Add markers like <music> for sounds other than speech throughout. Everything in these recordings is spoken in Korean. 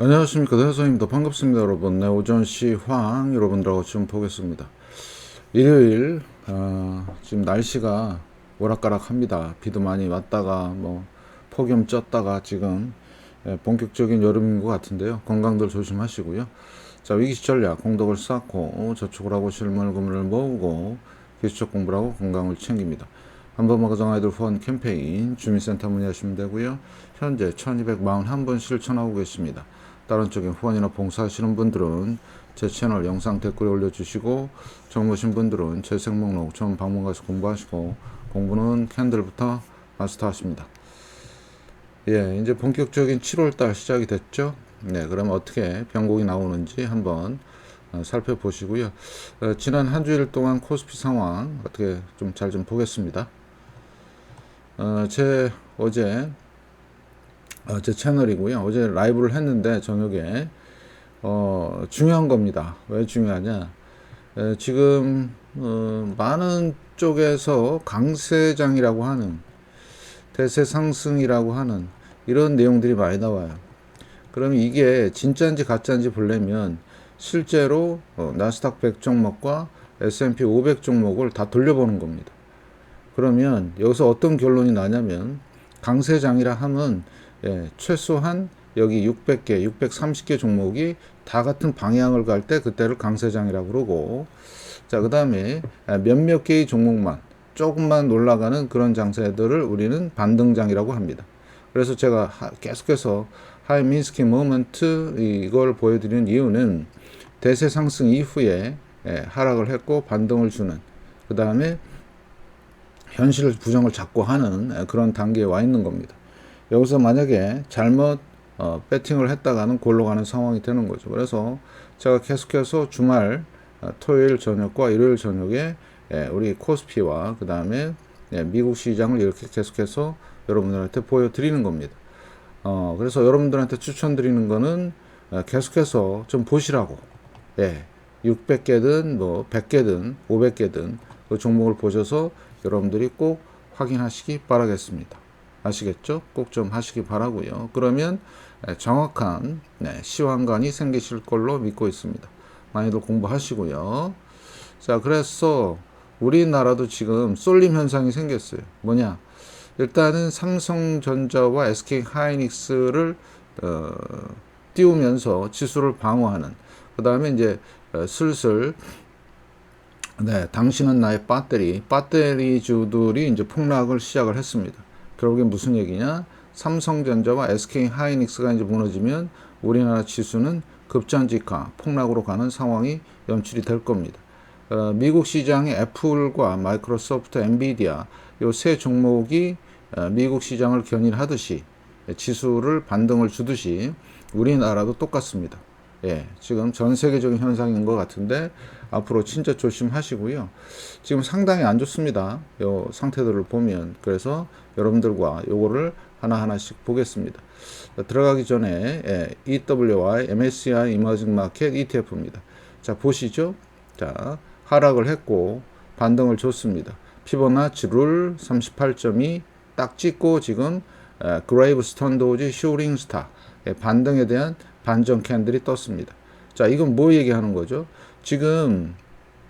안녕하십니까. 대서입니다. 반갑습니다 여러분. 네 오전 시황 여러분들하고 지금 보겠습니다. 일요일 어, 지금 날씨가 오락가락합니다. 비도 많이 왔다가 뭐 폭염 쪘다가 지금 예, 본격적인 여름인 것 같은데요. 건강들 조심하시고요. 자 위기시 전략 공덕을 쌓고 저축을 하고 실물금을 모으고 기술적 공부를 하고 건강을 챙깁니다. 한번만 가정 아이들 후원 캠페인 주민센터 문의하시면 되고요. 현재 1241번 실천하고 계십니다 다른 쪽에 후원이나 봉사하시는 분들은 제 채널 영상 댓글에 올려주시고 정보신 분들은 재생 목록 처음 방문 가서 공부하시고 공부는 캔들부터 마스터하십니다. 예, 이제 본격적인 7월달 시작이 됐죠. 네, 그럼 어떻게 변곡이 나오는지 한번 어, 살펴보시고요. 어, 지난 한 주일 동안 코스피 상황 어떻게 좀 잘좀 보겠습니다. 어, 제 어제 어, 제 채널이고요. 어제 라이브를 했는데 저녁에 어, 중요한 겁니다. 왜 중요하냐? 에, 지금 어, 많은 쪽에서 강세장이라고 하는 대세 상승이라고 하는 이런 내용들이 많이 나와요. 그럼 이게 진짜인지 가짜인지 보려면 실제로 어, 나스닥 100 종목과 S&P 500 종목을 다 돌려보는 겁니다. 그러면 여기서 어떤 결론이 나냐면 강세장이라 하면 예, 최소한 여기 600개, 630개 종목이 다 같은 방향을 갈 때 그때를 강세장이라고 그러고 자, 그다음에 몇몇 개의 종목만 조금만 올라가는 그런 장세들을 우리는 반등장이라고 합니다. 그래서 제가 하, 계속해서 하이 민스키 모먼트 이걸 보여드리는 이유는 대세 상승 이후에 예, 하락을 했고 반등을 주는 그 다음에 현실 부정을 자꾸 하는 예, 그런 단계에 와 있는 겁니다. 여기서 만약에 잘못 어, 배팅을 했다가는 골로 가는 상황이 되는 거죠. 그래서 제가 계속해서 주말 어, 토요일 저녁과 일요일 저녁에 예, 우리 코스피와 그 다음에 예, 미국 시장을 이렇게 계속해서 여러분들한테 보여드리는 겁니다. 어, 그래서 여러분들한테 추천드리는 거는 어, 계속해서 좀 보시라고. 예, 600개든 뭐 100개든 500개든 그 종목을 보셔서 여러분들이 꼭 확인하시기 바라겠습니다. 아시겠죠? 꼭 좀 하시기 바라고요. 그러면 정확한 네, 시황관이 생기실 걸로 믿고 있습니다. 많이들 공부하시고요. 자, 그래서 우리나라도 지금 쏠림 현상이 생겼어요. 뭐냐? 일단은 삼성전자와 SK 하이닉스를 어, 띄우면서 지수를 방어하는. 그 다음에 이제 어, 슬슬 네, 당신은 나의 배터리, 배터리 주들이 이제 폭락을 시작을 했습니다. 결국에 무슨 얘기냐? 삼성전자와 SK 하이닉스가 이제 무너지면 우리나라 지수는 급전직하 폭락으로 가는 상황이 연출이 될 겁니다. 어, 미국 시장의 애플과 마이크로소프트, 엔비디아 요 세 종목이 어, 미국 시장을 견인하듯이 지수를 반등을 주듯이 우리나라도 똑같습니다. 예, 지금 전 세계적인 현상인 것 같은데 앞으로 진짜 조심하시고요. 지금 상당히 안 좋습니다. 요 상태들을 보면 그래서 여러분들과 요거를 하나하나씩 보겠습니다. 들어가기 전에 예, EWI MSCI 이머징 마켓 ETF입니다. 자, 보시죠. 자, 하락을 했고 반등을 줬습니다. 피보나치 룰 38점이 딱 찍고 지금 그레이브 스턴 도지 쇼링 스타 반등에 대한 반전 캔들이 떴습니다. 자, 이건 뭐 얘기하는 거죠? 지금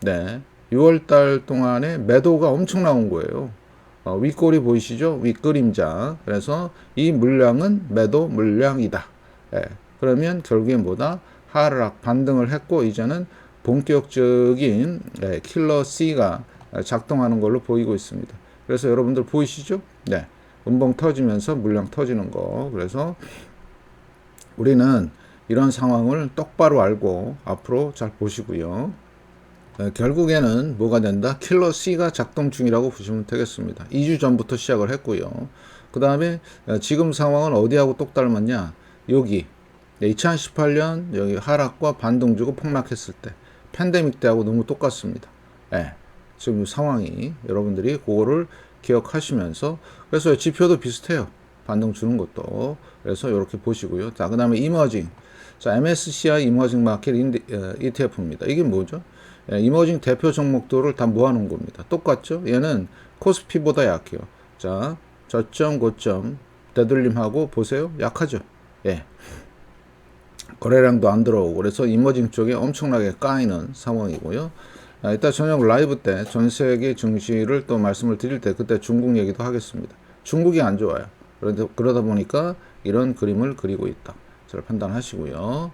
네, 6월 달 동안에 매도가 엄청 나온 거예요. 어, 윗골이 보이시죠? 윗그림자. 그래서 이 물량은 매도 물량이다. 예, 그러면 결국엔 뭐다? 하락 반등을 했고 이제는 본격적인 예, 킬러 C가 작동하는 걸로 보이고 있습니다. 그래서 여러분들 보이시죠? 네. 음봉 터지면서 물량 터지는 거. 그래서 우리는 이런 상황을 똑바로 알고 앞으로 잘 보시고요. 어, 결국에는 뭐가 된다? 킬러 C가 작동 중이라고 보시면 되겠습니다. 2주 전부터 시작을 했고요. 그 다음에 어, 지금 상황은 어디하고 똑 닮았냐? 여기 2018년 여기 하락과 반등 주고 폭락했을 때 팬데믹 때하고 너무 똑같습니다. 예. 지금 상황이 여러분들이 그거를 기억하시면서 그래서 지표도 비슷해요. 반등 주는 것도 그래서 이렇게 보시고요. 자, 그 다음에 이머징. 자, MSCI 이머징 마켓 ETF입니다. 이게 뭐죠? 예, 이머징 대표 종목들을 다 모아놓은 겁니다. 똑같죠? 얘는 코스피보다 약해요. 자, 저점, 고점, 되돌림하고 보세요. 약하죠? 예. 거래량도 안 들어오고 그래서 이머징 쪽에 엄청나게 까이는 상황이고요. 아, 이따 저녁 라이브 때 전 세계 증시를 또 말씀을 드릴 때 그때 중국 얘기도 하겠습니다. 중국이 안 좋아요. 그러다, 그러다 보니까 이런 그림을 그리고 있다. 잘 판단하시고요.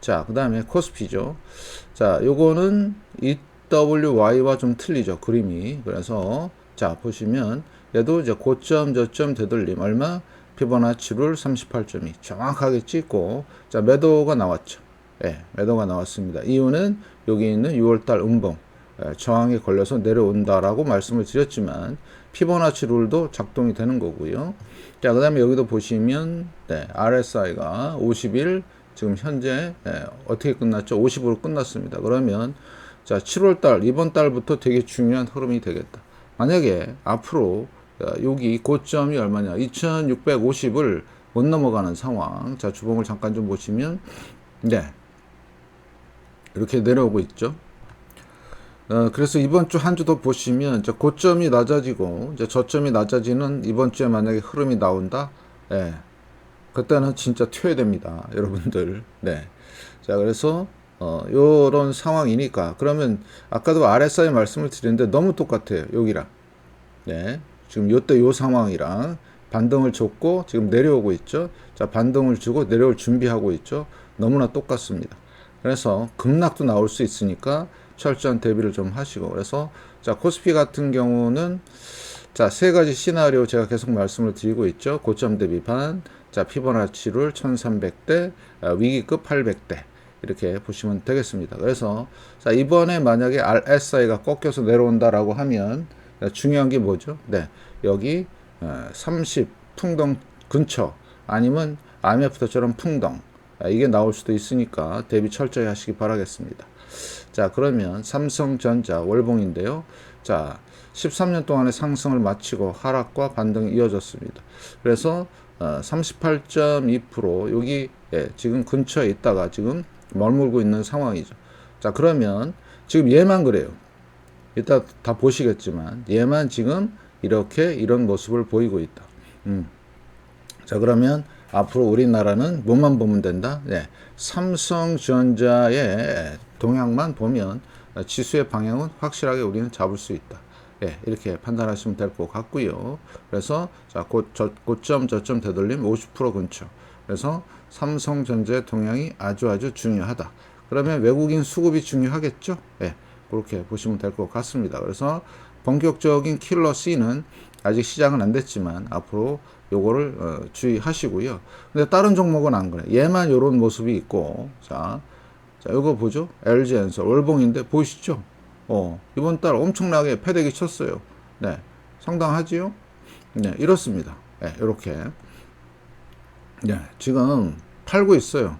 자, 그 다음에 코스피죠. 자, 요거는 EWY와 좀 틀리죠. 그림이. 그래서 자, 보시면 얘도 이제 고점 저점 되돌림 얼마? 피보나치를 38.2 정확하게 찍고 자, 매도가 나왔죠. 예, 매도가 나왔습니다. 이유는 여기 있는 6월달 음봉 예, 저항에 걸려서 내려온다라고 말씀을 드렸지만 피보나치 룰도 작동이 되는 거고요. 자, 그 다음에 여기도 보시면 네, RSI가 50일 지금 현재 예, 어떻게 끝났죠? 50으로 끝났습니다. 그러면 자, 7월 달 이번 달부터 되게 중요한 흐름이 되겠다. 만약에 앞으로 어, 여기 고점이 얼마냐? 2650을 못 넘어가는 상황. 자, 주봉을 잠깐 좀 보시면 네. 이렇게 내려오고 있죠. 어, 그래서 이번 주 한 주도 보시면 이제 고점이 낮아지고 이제 저점이 낮아지는 이번 주에 만약에 흐름이 나온다. 예. 그때는 진짜 튀어야 됩니다. <laughs> 여러분들. 네. 자, 그래서 어, 요런 상황이니까 그러면 아까도 RSI 말씀을 드렸는데 너무 똑같아요. 여기랑. 네. 지금 요때 요 상황이랑 반등을 줬고 지금 내려오고 있죠. 자, 반등을 주고 내려올 준비하고 있죠. 너무나 똑같습니다. 그래서 급락도 나올 수 있으니까 철저한 대비를 좀 하시고. 그래서 자 코스피 같은 경우는 자 세 가지 시나리오 제가 계속 말씀을 드리고 있죠. 고점 대비판 자 피보나치를 1300대 아, 위기급 800대 이렇게 보시면 되겠습니다. 그래서 자 이번에 만약에 RSI가 꺾여서 내려온다라고 하면 중요한 게 뭐죠? 네 여기 30 풍덩 근처 아니면 IMF처럼 풍덩 아, 이게 나올 수도 있으니까 대비 철저히 하시기 바라겠습니다. 자, 그러면 삼성전자 월봉인데요. 자, 13년 동안의 상승을 마치고 하락과 반등이 이어졌습니다. 그래서 어, 38.2% 여기 예, 지금 근처에 있다가 지금 머물고 있는 상황이죠. 자, 그러면 지금 얘만 그래요. 이따 다 보시겠지만 얘만 지금 이렇게 이런 모습을 보이고 있다. 음. 자, 그러면 앞으로 우리나라는 뭐만 보면 된다? 네. 삼성전자의 동향만 보면 지수의 방향은 확실하게 우리는 잡을 수 있다. 예, 이렇게 판단하시면 될 것 같고요. 그래서 자, 고, 저, 고점 저점 되돌림 50% 근처. 그래서 삼성전자의 동향이 아주 아주 중요하다. 그러면 외국인 수급이 중요하겠죠? 예, 그렇게 보시면 될 것 같습니다. 그래서 본격적인 킬러 C는 아직 시작은 안 됐지만 앞으로 요거를 어, 주의하시고요. 근데 다른 종목은 안 그래. 얘만 요런 모습이 있고 자, 자 요거 보죠. LG 엔서 월봉인데 보이시죠? 어, 이번 달 엄청나게 패대기 쳤어요. 네. 상당하지요? 네, 이렇습니다. 네, 이렇게. 네, 지금 팔고 있어요.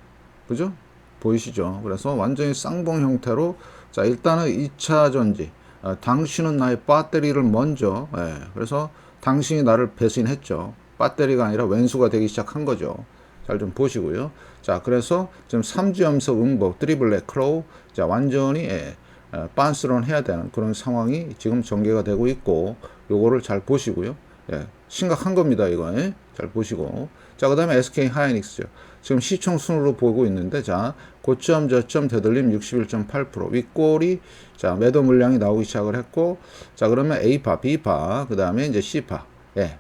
그죠? 보이시죠? 그래서 완전히 쌍봉 형태로 자, 일단은 2차 전지. 어, 당신은 나의 배터리를 먼저, 예, 그래서 당신이 나를 배신했죠. 배터리가 아니라 왼수가 되기 시작한 거죠. 잘 좀 보시고요. 자, 그래서 지금 3주 연속 응보, 드리블레, 크로우, 자, 완전히, 예, 어, 빤스런 해야 되는 그런 상황이 지금 전개가 되고 있고, 요거를 잘 보시고요. 예, 심각한 겁니다, 이거. 예? 잘 보시고. 자, 그 다음에 SK 하이닉스죠. 지금 시총 순으로 보고 있는데, 자, 고점, 저점, 되돌림 61.8%. 윗골이, 자, 매도 물량이 나오기 시작을 했고, 자, 그러면 A파, B파, 그 다음에 이제 C파. 예.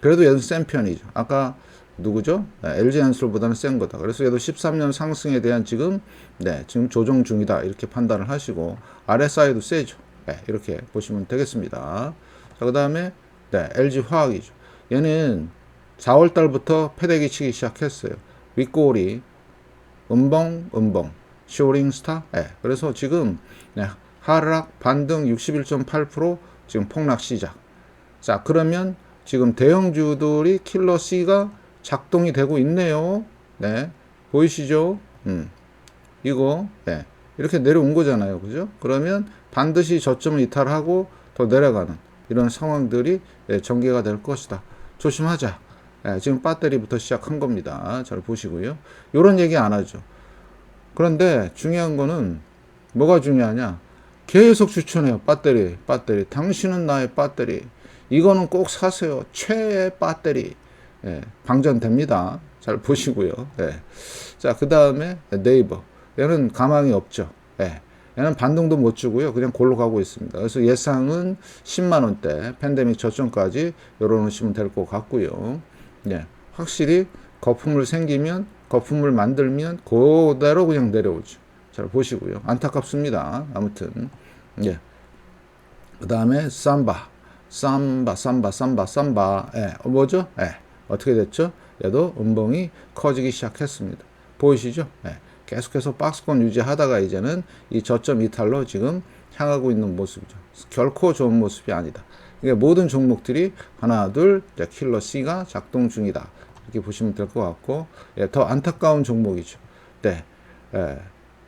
그래도 얘도 센 편이죠. 아까 누구죠? 네, LG 엔솔보다는 센 거다. 그래서 얘도 13년 상승에 대한 지금, 네, 지금 조정 중이다. 이렇게 판단을 하시고, RSI도 세죠. 네, 이렇게 보시면 되겠습니다. 자, 그 다음에, 네, LG 화학이죠. 얘는 4월 달부터 패대기 치기 시작했어요. 윗골이 음봉, 음봉, 쇼링 스타. 네, 그래서 지금, 네, 하락, 반등 61.8% 지금 폭락 시작. 자, 그러면 지금 대형주들이 킬러 C가 작동이 되고 있네요. 네. 보이시죠? 음. 이거, 네. 이렇게 내려온 거잖아요. 그죠? 그러면 반드시 저점을 이탈하고 더 내려가는 이런 상황들이 네, 전개가 될 것이다. 조심하자. 네, 지금 배터리부터 시작한 겁니다. 잘 보시고요. 이런 얘기 안 하죠. 그런데 중요한 거는 뭐가 중요하냐? 계속 추천해요. 배터리, 배터리. 당신은 나의 배터리. 이거는 꼭 사세요. 최애 배터리. 예, 방전됩니다. 잘 보시고요. 예. 자, 그 다음에 네이버. 얘는 가망이 없죠. 예. 얘는 반등도 못 주고요. 그냥 골로 가고 있습니다. 그래서 예상은 10만 원대 팬데믹 저점까지 열어놓으시면 될 것 같고요. 예. 확실히 거품을 생기면 거품을 만들면 그대로 그냥 내려오죠. 잘 보시고요. 안타깝습니다. 아무튼 예. 그 다음에 삼바, 삼바, 삼바, 삼바, 삼바. 예. 어, 뭐죠? 예. 어떻게 됐죠? 얘도 음봉이 커지기 시작했습니다. 보이시죠? 예. 계속해서 박스권 유지하다가 이제는 이 저점 이탈로 지금 향하고 있는 모습이죠. 결코 좋은 모습이 아니다. 이게 모든 종목들이 하나, 둘, 킬러 C가 작동 중이다. 이렇게 보시면 될 것 같고, 예, 더 안타까운 종목이죠. 네. 예,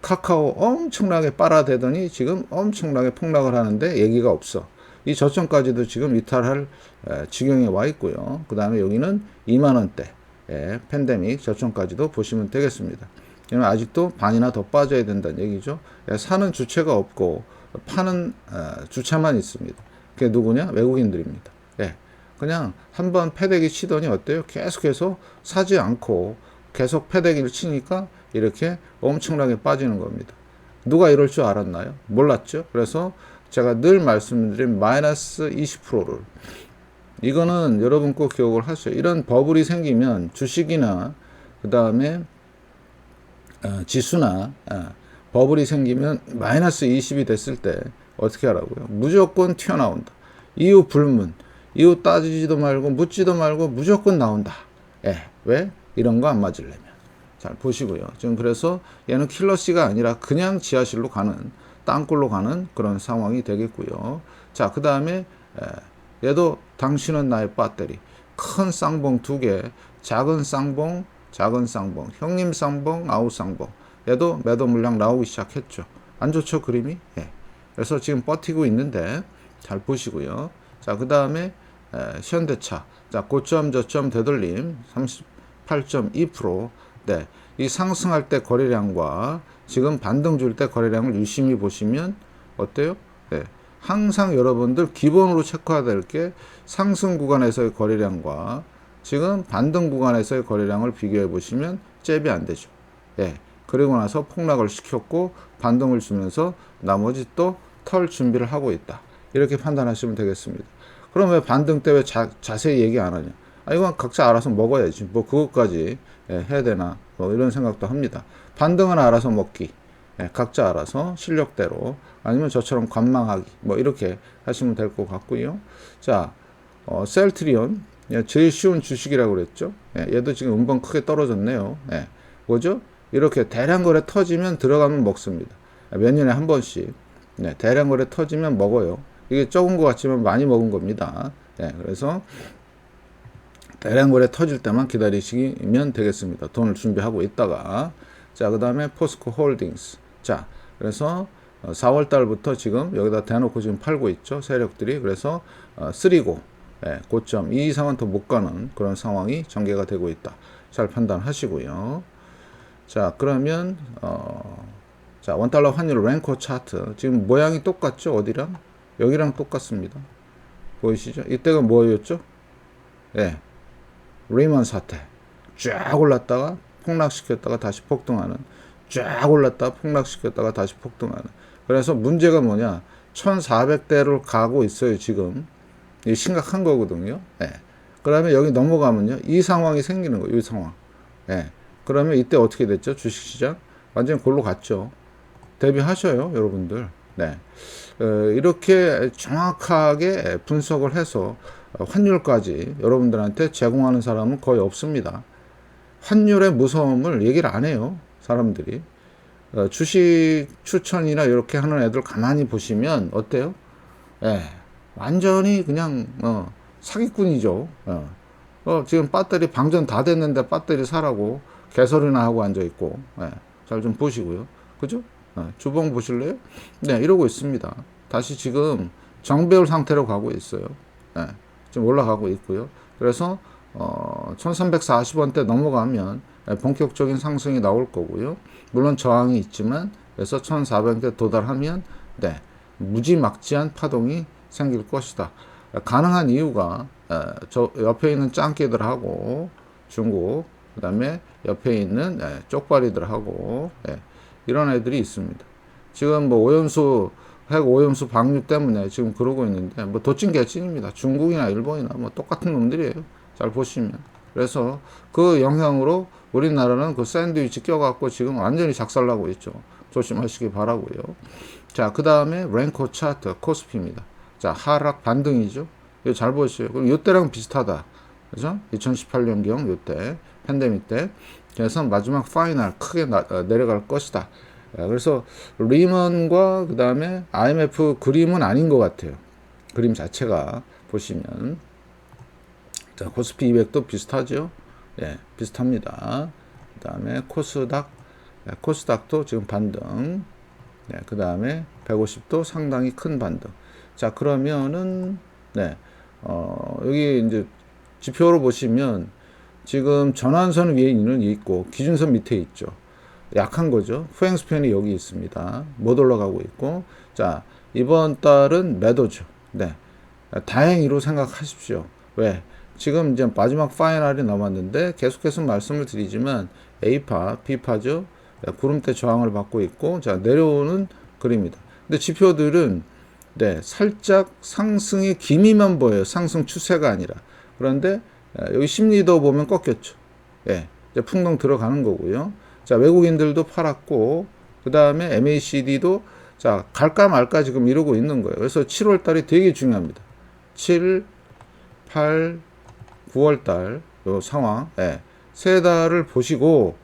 카카오 엄청나게 빨아대더니 지금 엄청나게 폭락을 하는데 얘기가 없어. 이 저점까지도 지금 이탈할 에, 지경에 와 있고요. 그 다음에 여기는 2만 원대 예, 팬데믹 저점까지도 보시면 되겠습니다. 그러면 아직도 반이나 더 빠져야 된다는 얘기죠. 예, 사는 주체가 없고 파는 어, 주체만 있습니다. 그게 누구냐? 외국인들입니다. 예, 그냥 한번 패대기 치더니 어때요? 계속해서 사지 않고 계속 패대기를 치니까 이렇게 엄청나게 빠지는 겁니다. 누가 이럴 줄 알았나요? 몰랐죠. 그래서 제가 늘 말씀드린 마이너스 20%를 이거는 여러분 꼭 기억을 하세요. 이런 버블이 생기면 주식이나 그 다음에 어, 지수나 어, 버블이 생기면 마이너스 20이 됐을 때 어떻게 하라고요? 무조건 튀어나온다. 이유 불문. 이유 따지지도 말고 묻지도 말고 무조건 나온다. 예. 왜? 이런 거 안 맞으려면. 잘 보시고요. 지금 그래서 얘는 킬러씨가 아니라 그냥 지하실로 가는 땅굴로 가는 그런 상황이 되겠고요. 자, 그 다음에 얘도 당신은 나의 배터리. 큰 쌍봉 두 개, 작은 쌍봉, 작은 쌍봉, 형님 쌍봉, 아우 쌍봉. 얘도 매도 물량 나오기 시작했죠. 안 좋죠, 그림이? 예. 그래서 지금 버티고 있는데 잘 보시고요. 자, 그 다음에 현대차. 자, 고점 저점 되돌림 38.2%. 네. 이 상승할 때 거래량과 지금 반등 줄 때 거래량을 유심히 보시면 어때요? 네. 항상 여러분들 기본으로 체크해야 될게 상승 구간에서의 거래량과 지금 반등 구간에서의 거래량을 비교해 보시면 잽이 안 되죠. 예. 그리고 나서 폭락을 시켰고 반등을 주면서 나머지 또 털 준비를 하고 있다. 이렇게 판단하시면 되겠습니다. 그럼 왜 반등 때 왜 자세히 얘기 안 하냐? 아, 이건 각자 알아서 먹어야지. 뭐 그것까지 예, 해야 되나? 뭐 이런 생각도 합니다. 반등은 알아서 먹기. 예, 각자 알아서 실력대로 아니면 저처럼 관망하기. 뭐 이렇게 하시면 될 것 같고요. 자, 어, 셀트리온 예, 제일 쉬운 주식이라고 그랬죠. 예, 얘도 지금 음봉 크게 떨어졌네요. 예, 뭐죠? 이렇게 대량 거래 터지면 들어가면 먹습니다. 몇 년에 한 번씩. 네, 대량 거래 터지면 먹어요. 이게 적은 것 같지만 많이 먹은 겁니다. 예, 그래서 대량 거래 터질 때만 기다리시면 되겠습니다. 돈을 준비하고 있다가 자, 그 다음에 포스코 홀딩스. 자, 그래서 4월 달부터 지금 여기다 대놓고 지금 팔고 있죠. 세력들이. 그래서 어, 쓰리고 예, 고점 이 이상은 더 못 가는 그런 상황이 전개가 되고 있다. 잘 판단하시고요. 자, 그러면 어 자, 원달러 환율 랭커 차트. 지금 모양이 똑같죠? 어디랑? 여기랑 똑같습니다. 보이시죠? 이때가 뭐였죠? 예. 리먼 사태. 쫙 올랐다가 폭락시켰다가 다시 폭등하는. 쫙 올랐다가 폭락시켰다가 다시 폭등하는. 그래서 문제가 뭐냐? 1400대를 가고 있어요, 지금. 이 심각한 거거든요. 예. 그러면 여기 넘어가면요. 이 상황이 생기는 거예요, 이 상황. 예. 그러면 이때 어떻게 됐죠? 주식시장? 완전히 골로 갔죠. 대비하셔요, 여러분들. 네. 어, 이렇게 정확하게 분석을 해서 환율까지 여러분들한테 제공하는 사람은 거의 없습니다. 환율의 무서움을 얘기를 안 해요, 사람들이. 어, 주식 추천이나 이렇게 하는 애들 가만히 보시면 어때요? 예, 완전히 그냥 어, 사기꾼이죠. 어. 어, 지금 배터리 방전 다 됐는데 배터리 사라고 개설이나 하고 앉아 있고, 예, 잘좀 보시고요. 그죠? 어, 주봉 보실래요? 네, 이러고 있습니다. 다시 지금 정배울 상태로 가고 있어요. 네, 지금 올라가고 있고요. 그래서 어, 1340원대 넘어가면 본격적인 상승이 나올 거고요. 물론 저항이 있지만 그래서 1400대 도달하면 네, 무지막지한 파동이 생길 것이다. 가능한 이유가 어, 저 옆에 있는 짱깨들하고 중국 그다음에 옆에 있는 예, 쪽발이들하고 예, 이런 애들이 있습니다. 지금 뭐 오염수 핵 오염수 방류 때문에 지금 그러고 있는데 뭐 도찐 개찐입니다. 중국이나 일본이나 뭐 똑같은 놈들이에요. 잘 보시면 그래서 그 영향으로 우리나라는 그 샌드위치 껴갖고 지금 완전히 작살나고 있죠. 조심하시기 바라고요. 자, 그 다음에 랭커 차트 코스피입니다. 자, 하락 반등이죠. 이거 잘 보시죠. 그럼 이때랑 비슷하다. 그죠? 2018년경 요때 팬데믹 때 그래서 마지막 파이널 크게 나, 어, 내려갈 것이다. 아, 그래서 리먼과 그 다음에 IMF 그림은 아닌 것 같아요. 그림 자체가 보시면 자 코스피 200도 비슷하죠. 예, 비슷합니다. 그 다음에 코스닥 예, 코스닥도 지금 반등. 네, 그 다음에 150도 상당히 큰 반등. 자 그러면은 네, 어, 여기 이제 지표로 보시면 지금 전환선 위에 있는 있고 기준선 밑에 있죠. 약한 거죠. 후행 스팬이 여기 있습니다. 못 올라가고 있고. 자, 이번 달은 매도죠. 네. 다행히로 생각하십시오. 왜? 지금 이제 마지막 파이널이 남았는데 계속해서 말씀을 드리지만 A파, B파죠. 네, 구름대 저항을 받고 있고 자, 내려오는 그림이다. 근데 지표들은 네, 살짝 상승의 기미만 보여요. 상승 추세가 아니라. 그런데 여기 심리도 보면 꺾였죠. 예. 이제 풍덩 들어가는 거고요. 자, 외국인들도 팔았고, 그 다음에 MACD도 자, 갈까 말까 지금 이러고 있는 거예요. 그래서 7월 달이 되게 중요합니다. 7, 8, 9월 달, 요 상황, 예. 세 달을 보시고,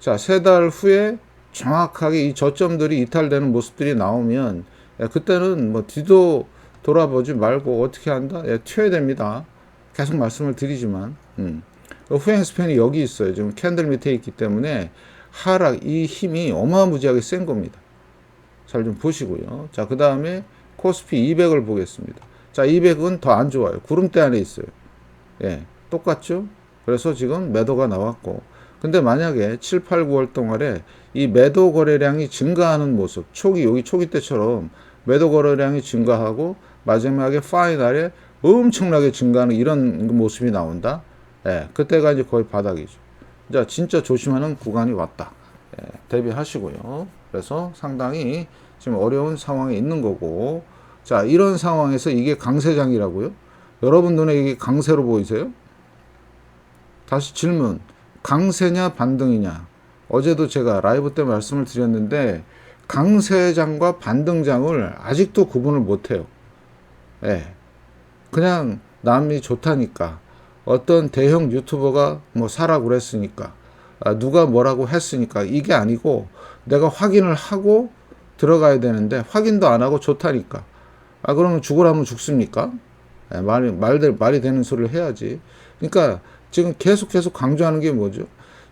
자, 세 달 후에 정확하게 이 저점들이 이탈되는 모습들이 나오면, 예, 그때는 뭐 뒤도 돌아보지 말고 어떻게 한다? 예, 튀어야 됩니다. 계속 말씀을 드리지만, 음. 후행 스팬이 여기 있어요. 지금 캔들 밑에 있기 때문에 하락 이 힘이 어마무지하게 센 겁니다. 잘 좀 보시고요. 자, 그 다음에 코스피 200을 보겠습니다. 자, 200은 더 안 좋아요. 구름대 안에 있어요. 예, 똑같죠? 그래서 지금 매도가 나왔고, 근데 만약에 7, 8, 9월 동안에 이 매도 거래량이 증가하는 모습, 초기, 여기 초기 때처럼 매도 거래량이 증가하고 마지막에 파이널에 엄청나게 증가하는 이런 모습이 나온다. 예, 그때가 이제 거의 바닥이죠. 자, 진짜 조심하는 구간이 왔다. 예, 대비하시고요. 그래서 상당히 지금 어려운 상황에 있는 거고, 자, 이런 상황에서 이게 강세장이라고요? 여러분 눈에 이게 강세로 보이세요? 다시 질문. 강세냐, 반등이냐? 어제도 제가 라이브 때 말씀을 드렸는데, 강세장과 반등장을 아직도 구분을 못 해요. 예. 그냥 남이 좋다니까. 어떤 대형 유튜버가 뭐 사라고 그랬으니까 아, 누가 뭐라고 했으니까 이게 아니고 내가 확인을 하고 들어가야 되는데 확인도 안 하고 좋다니까 아 그러면 죽으라면 죽습니까? 네, 말이 말들 말이 되는 소리를 해야지. 그러니까 지금 계속 계속 강조하는 게 뭐죠?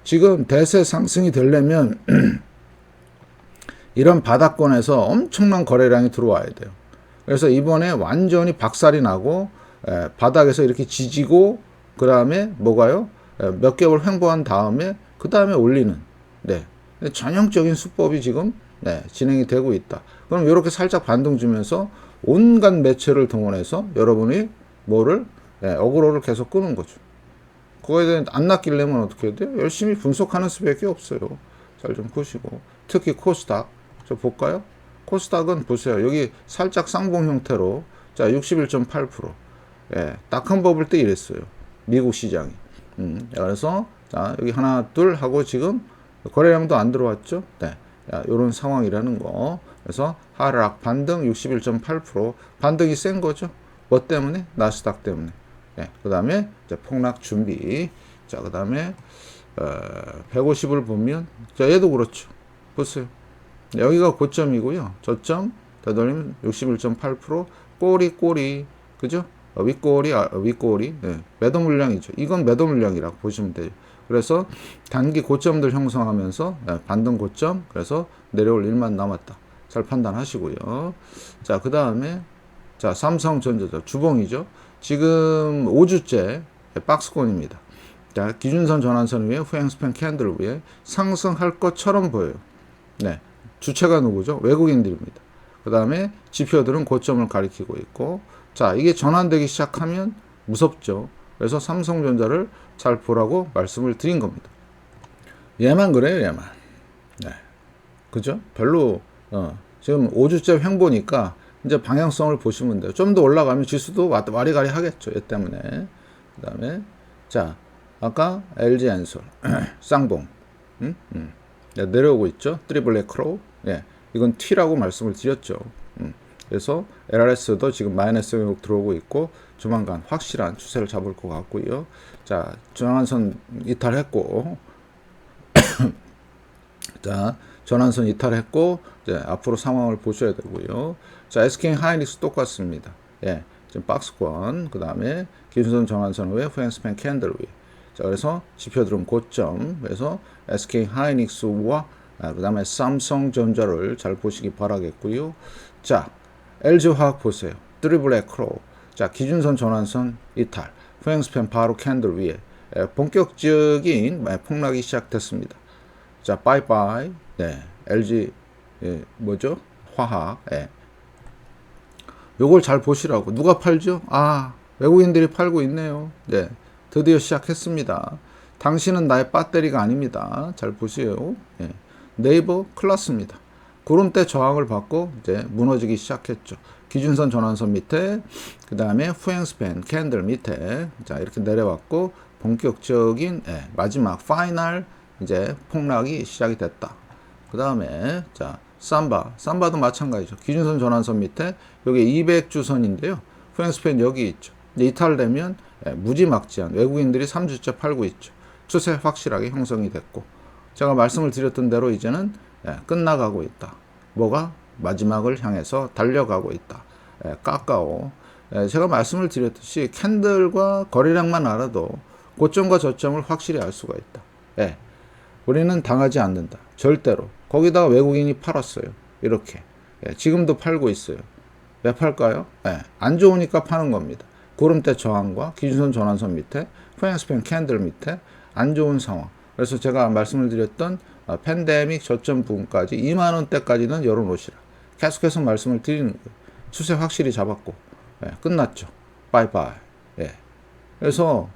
지금 대세 상승이 되려면 <clears throat> 이런 바닥권에서 엄청난 거래량이 들어와야 돼요. 그래서 이번에 완전히 박살이 나고 에, 바닥에서 이렇게 지지고 그 다음에 뭐가요? 몇 개월 횡보한 다음에 그 다음에 올리는 네 전형적인 수법이 지금 네, 진행이 되고 있다. 그럼 이렇게 살짝 반등 주면서 온갖 매체를 동원해서 여러분이 뭐를 네, 어그로를 계속 끄는 거죠. 그거에 대해 안 낚이려면 어떻게 해야 돼요? 열심히 분석하는 수밖에 없어요. 잘 좀 보시고 특히 코스닥 저 볼까요? 코스닥은 보세요. 여기 살짝 쌍봉 형태로 자 61.8% 예, 딱 한 번 볼 때 이랬어요. 미국 시장이. 음, 그래서 자 여기 하나 둘 하고 지금 거래량도 안 들어왔죠. 네, 이런 상황이라는 거. 그래서 하락 반등 61.8% 반등이 센 거죠. 뭐 때문에 나스닥 때문에. 네, 그다음에 폭락 준비. 자 그다음에 어, 150을 보면 자 얘도 그렇죠. 보세요. 여기가 고점이고요. 저점 되돌리면 61.8% 꼬리 꼬리 그죠? 어, 윗꼬리, 아, 윗꼬리, 네. 매도 물량이죠. 이건 매도 물량이라고 보시면 돼요. 그래서 단기 고점들 형성하면서 네, 반등 고점, 그래서 내려올 일만 남았다. 잘 판단하시고요. 자, 그 다음에 자 삼성전자죠. 주봉이죠. 지금 5주째 박스권입니다. 자, 기준선 전환선 위에 후행 스팬 캔들 위에 상승할 것처럼 보여요. 네. 주체가 누구죠? 외국인들입니다. 그 다음에 지표들은 고점을 가리키고 있고, 자, 이게 전환되기 시작하면 무섭죠. 그래서 삼성전자를 잘 보라고 말씀을 드린 겁니다. 얘만 그래요, 얘만. 네. 그죠? 별로, 어, 지금 5주째 횡보니까 이제 방향성을 보시면 돼요. 좀 더 올라가면 지수도 와- 와리가리 하겠죠. 얘 때문에. 그 다음에, 자, 아까 LG 엔솔, <clears throat> 쌍봉, 음? 음. 네, 내려오고 있죠. 트리블랙 크로우. 예. 이건 T라고 말씀을 드렸죠. 음. 그래서 LRS도 지금 마이너스 영역 들어오고 있고 조만간 확실한 추세를 잡을 것 같고요. 자, 중앙선 이탈했고 <coughs> 자, 전환선 이탈했고 이제 앞으로 상황을 보셔야 되고요. 자, SK 하이닉스 똑같습니다. 예. 지금 박스권 그 다음에 기준선 전환선 위에 프랭스팬 캔들 위에 자, 그래서 지표 들은 고점. 그래서 SK 하이닉스와 아, 그 다음에 삼성전자를 잘 보시기 바라겠고요. 자, LG 화학 보세요. 드리블 에크로. 자, 기준선 전환선 이탈. 프랭스팬 바로 캔들 위에 에, 본격적인 에, 폭락이 시작됐습니다. 자, 바이바이. 네. LG 예, 뭐죠? 화학. 예. 요걸 잘 보시라고. 누가 팔죠? 아, 외국인들이 팔고 있네요. 네. 드디어 시작했습니다. 당신은 나의 배터리가 아닙니다. 잘 보세요. 예. 네이버 클라스입니다. 구름대 저항을 받고 이제 무너지기 시작했죠. 기준선 전환선 밑에 그 다음에 후행스팬 캔들 밑에 자 이렇게 내려왔고 본격적인 예, 마지막 파이널 이제 폭락이 시작이 됐다. 그 다음에 자 삼바 삼바도 마찬가지죠. 기준선 전환선 밑에 여기 200주선인데요. 후행스팬 여기 있죠. 이탈되면 예, 무지막지한 외국인들이 3주째 팔고 있죠. 추세 확실하게 형성이 됐고 제가 말씀을 드렸던 대로 이제는 예, 끝나가고 있다. 뭐가 마지막을 향해서 달려가고 있다. 예, 까까오. 예, 제가 말씀을 드렸듯이 캔들과 거래량만 알아도 고점과 저점을 확실히 알 수가 있다. 예, 우리는 당하지 않는다. 절대로. 거기다가 외국인이 팔았어요. 이렇게. 예, 지금도 팔고 있어요. 왜 팔까요? 예, 안 좋으니까 파는 겁니다. 구름대 저항과 기준선 전환선 밑에 프랭스팬 캔들 밑에 안 좋은 상황. 그래서 제가 말씀을 드렸던 어, 팬데믹 저점 부분까지 2만 원대까지는 열어놓으시라. 계속해서 말씀을 드리는 거예요. 추세 확실히 잡았고 예, 끝났죠. 바이바이. 예. 그래서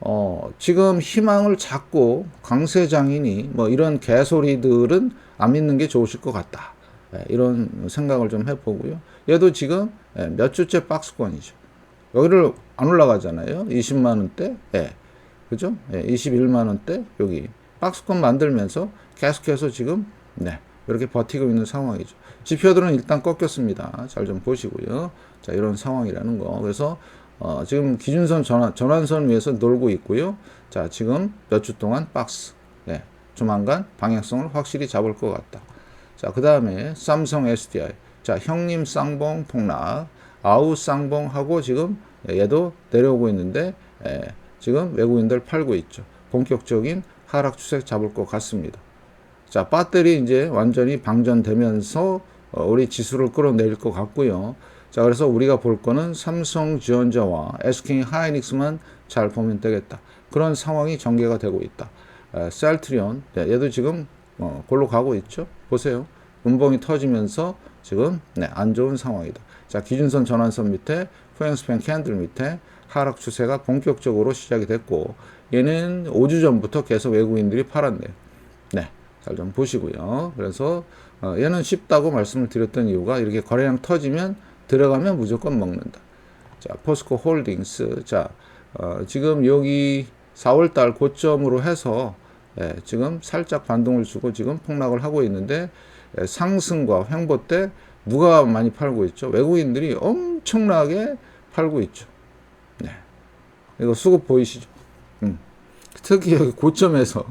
어, 지금 희망을 잡고 강세 장인이 뭐 이런 개소리들은 안 믿는 게 좋으실 것 같다. 예, 이런 생각을 좀 해보고요. 얘도 지금 예, 몇 주째 박스권이죠. 여기를 안 올라가잖아요. 20만 원대. 예. 그죠? 예, 21만 원대 여기 박스권 만들면서 계속해서 지금 네. 이렇게 버티고 있는 상황이죠. 지표들은 일단 꺾였습니다. 잘 좀 보시고요. 자, 이런 상황이라는 거. 그래서 어, 지금 기준선 전환, 전환선 위에서 놀고 있고요. 자, 지금 몇 주 동안 박스. 예. 조만간 방향성을 확실히 잡을 것 같다. 자, 그 다음에 삼성 SDI. 자, 형님 쌍봉 폭락. 아우 쌍봉하고 지금 얘도 내려오고 있는데, 예, 지금 외국인들 팔고 있죠. 본격적인 하락 추세 잡을 것 같습니다. 자, 배터리 이제 완전히 방전되면서 어, 우리 지수를 끌어내릴 것 같고요. 자, 그래서 우리가 볼 거는 삼성전자와 SK 하이닉스만 잘 보면 되겠다. 그런 상황이 전개가 되고 있다. 에, 셀트리온, 네, 얘도 지금 어, 골로 가고 있죠. 보세요. 음봉이 터지면서 지금 네, 안 좋은 상황이다. 자, 기준선 전환선 밑에 후행스팬 캔들 밑에 하락 추세가 본격적으로 시작이 됐고 얘는 5주 전부터 계속 외국인들이 팔았네요. 네. 잘 좀 보시고요. 그래서 어, 얘는 쉽다고 말씀을 드렸던 이유가 이렇게 거래량 터지면 들어가면 무조건 먹는다. 자, 포스코 홀딩스. 자, 어, 지금 여기 4월 달 고점으로 해서 예, 지금 살짝 반동을 주고 지금 폭락을 하고 있는데 예, 상승과 횡보 때 누가 많이 팔고 있죠? 외국인들이 엄청나게 팔고 있죠. 네. 이거 수급 보이시죠? 음. 특히 여기 고점에서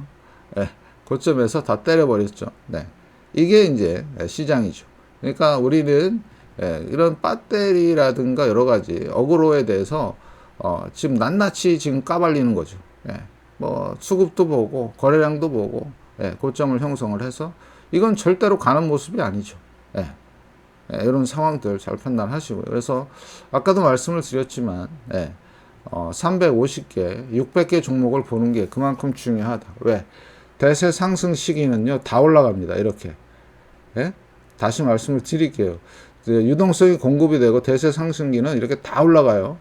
예, 고점에서 다 때려버렸죠. 네. 이게 이제 시장이죠. 그러니까 우리는 예, 이런 배터리라든가 여러 가지 어그로에 대해서 어, 지금 낱낱이 지금 까발리는 거죠. 예. 뭐 수급도 보고 거래량도 보고 예, 고점을 형성을 해서 이건 절대로 가는 모습이 아니죠. 예. 예, 이런 상황들 잘 판단하시고요. 그래서 아까도 말씀을 드렸지만 예, 어, 350개, 600개 종목을 보는 게 그만큼 중요하다. 왜? 대세 상승 시기는요, 다 올라갑니다. 이렇게. 예? 다시 말씀을 드릴게요. 유동성이 공급이 되고 대세 상승기는 이렇게 다 올라가요.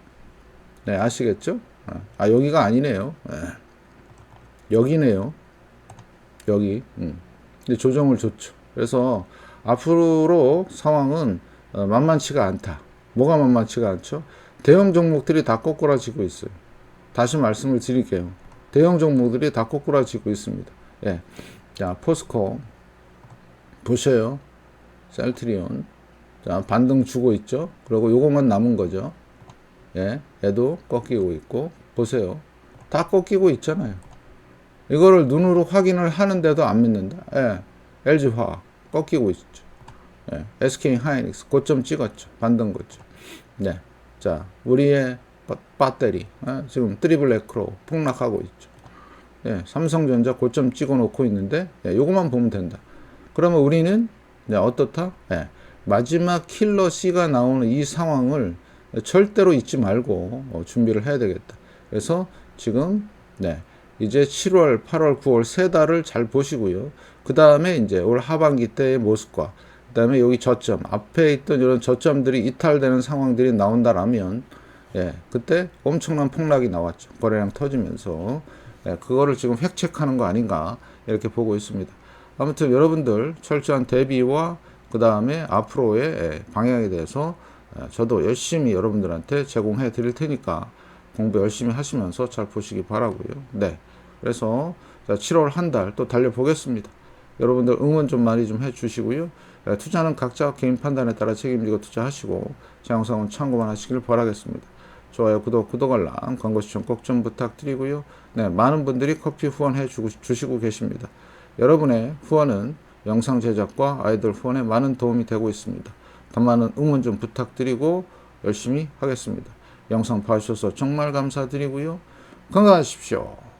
네, 아시겠죠? 아, 아, 여기가 아니네요. 예. 여기네요. 여기. 음. 근데 조정을 줬죠. 그래서 앞으로 상황은 어, 만만치가 않다. 뭐가 만만치가 않죠? 대형 종목들이 다 꼬꾸라지고 있어요. 다시 말씀을 드릴게요. 대형 종목들이 다 꼬꾸라지고 있습니다. 예. 자, 포스코. 보셔요. 셀트리온. 자, 반등 주고 있죠. 그리고 요것만 남은 거죠. 예. 얘도 꺾이고 있고. 보세요. 다 꺾이고 있잖아요. 이거를 눈으로 확인을 하는데도 안 믿는다. 예. LG화학 꺾이고 있죠. 예. SK 하이닉스 고점 찍었죠. 반등 거죠. 네. 자, 우리의 바- 배터리 예. 지금 트리블 에크로 폭락하고 있죠. 예. 삼성전자 고점 찍어 놓고 있는데 예. 요것만 보면 된다. 그러면 우리는 네, 어떻다? 예. 마지막 킬러 C가 나오는 이 상황을 절대로 잊지 말고 어, 준비를 해야 되겠다. 그래서 지금 네. 이제 7월, 8월, 9월 세 달을 잘 보시고요. 그 다음에 이제 올 하반기 때의 모습과 그 다음에 여기 저점, 앞에 있던 이런 저점들이 이탈되는 상황들이 나온다라면, 예, 그때 엄청난 폭락이 나왔죠. 거래량 터지면서. 예, 그거를 지금 획책하는 거 아닌가, 이렇게 보고 있습니다. 아무튼 여러분들 철저한 대비와 그 다음에 앞으로의 예, 방향에 대해서 예, 저도 열심히 여러분들한테 제공해 드릴 테니까 공부 열심히 하시면서 잘 보시기 바라고요. 네. 그래서 자, 7월 한 달 또 달려보겠습니다. 여러분들 응원 좀 많이 좀 해주시고요. 예, 투자는 각자 개인 판단에 따라 책임지고 투자하시고 제 영상은 참고만 하시길 바라겠습니다. 좋아요, 구독, 구독 알람, 광고 시청 꼭 좀 부탁드리고요. 네, 많은 분들이 커피 후원해 주고, 주시고 계십니다. 여러분의 후원은 영상 제작과 아이들 후원에 많은 도움이 되고 있습니다. 더 많은 응원 좀 부탁드리고 열심히 하겠습니다. 영상 봐주셔서 정말 감사드리고요. 건강하십시오.